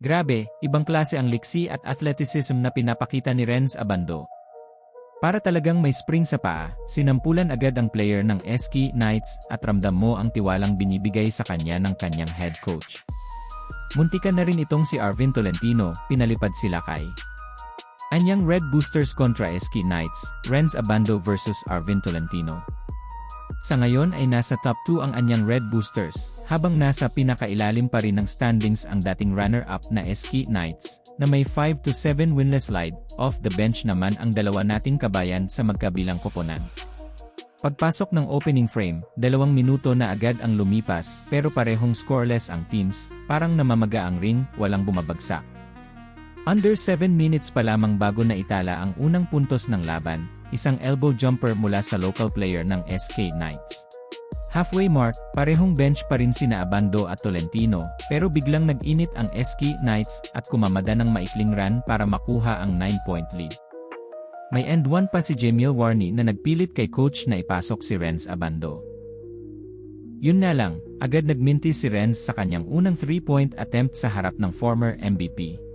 Grabe, ibang klase ang liksi at athleticism na pinapakita ni Renz Abando. Para talagang may spring sa paa, sinampulan agad ang player ng SK Knights at ramdam mo ang tiwalang binibigay sa kanya ng kanyang head coach. Muntikan na rin itong si Arvin Tolentino, pinalipad sila kay. Anyang Red Boosters kontra SK Knights, Renz Abando versus Arvin Tolentino. Sa ngayon ay nasa top 2 ang anyang Red Boosters, habang nasa pinakailalim pa rin ng standings ang dating runner-up na SK Knights, na may 5-7 winless slide, off the bench naman ang dalawa nating kabayan sa magkabilang koponan. Pagpasok ng opening frame, dalawang minuto na agad ang lumipas pero parehong scoreless ang teams, parang namamaga ang ring, walang bumabagsak. Under 7 minutes pa lamang bago na itala ang unang puntos ng laban, isang elbow jumper mula sa local player ng SK Knights. Halfway mark, parehong bench pa rin sina Abando at Tolentino, pero biglang nag-init ang SK Knights at kumamada ng maikling run para makuha ang 9-point lead. May end one pa si Jamil Warney na nagpilit kay coach na ipasok si Renz Abando. Yun na lang, agad nagminti si Renz sa kanyang unang 3-point attempt sa harap ng former MVP.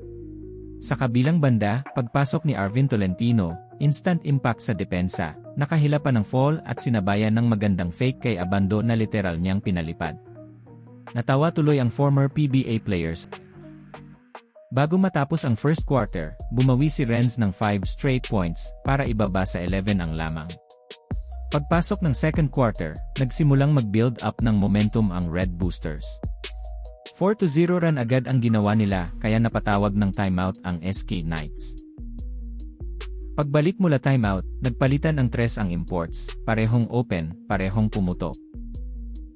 Sa kabilang banda, pagpasok ni Arvin Tolentino, instant impact sa depensa, nakahila pa ng fall at sinabayan ng magandang fake kay Abando na literal niyang pinalipad. Natawa tuloy ang former PBA players. Bago matapos ang first quarter, bumawi si Renz ng 5 straight points para ibaba sa 11 ang lamang. Pagpasok ng second quarter, nagsimulang mag-build up ng momentum ang Red Boosters. 4-0 run agad ang ginawa nila kaya napatawag ng timeout ang SK Knights. Pagbalik mula timeout, nagpalitan ang tres ang imports, parehong open, parehong pumutok.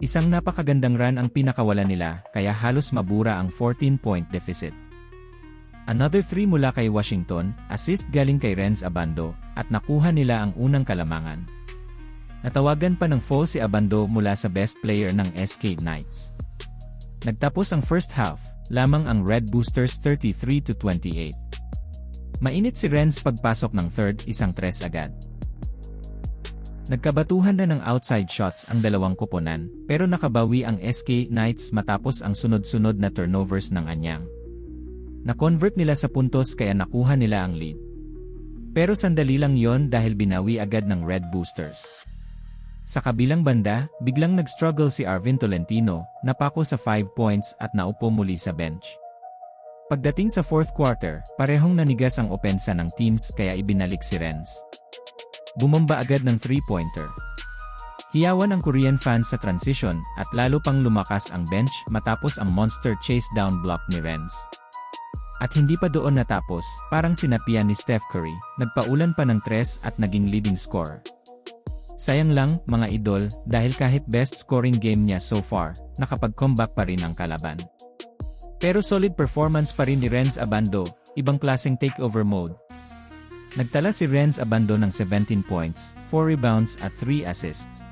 Isang napakagandang run ang pinakawala nila kaya halos mabura ang 14-point deficit. Another 3 mula kay Washington, assist galing kay Renz Abando, at nakuha nila ang unang kalamangan. Natawagan pa ng foul si Abando mula sa best player ng SK Knights. Nagtapos ang first half, lamang ang Red Boosters 33-28. Mainit si Renz pagpasok ng third, isang tres agad. Nagkabatuhan na ng outside shots ang dalawang koponan, pero nakabawi ang SK Knights matapos ang sunod-sunod na turnovers ng anyang. Na-convert nila sa puntos kaya nakuha nila ang lead. Pero sandali lang yon dahil binawi agad ng Red Boosters. Sa kabilang banda, biglang nag-struggle si Arvin Tolentino, napako sa 5 points at naupo muli sa bench. Pagdating sa fourth quarter, parehong nanigas ang opensa ng teams kaya ibinalik si Renz. Bumomba agad ng 3-pointer. Hiyawan ang Korean fans sa transition at lalo pang lumakas ang bench matapos ang monster chase down block ni Renz. At hindi pa doon natapos, parang sinapian ni Steph Curry, nagpaulan pa ng tres at naging leading scorer. Sayang lang, mga idol, dahil kahit best scoring game niya so far, nakapag-comeback pa rin ang kalaban. Pero solid performance pa rin ni Renz Abando, ibang klaseng takeover mode. Nagtala si Renz Abando ng 17 points, 4 rebounds at 3 assists.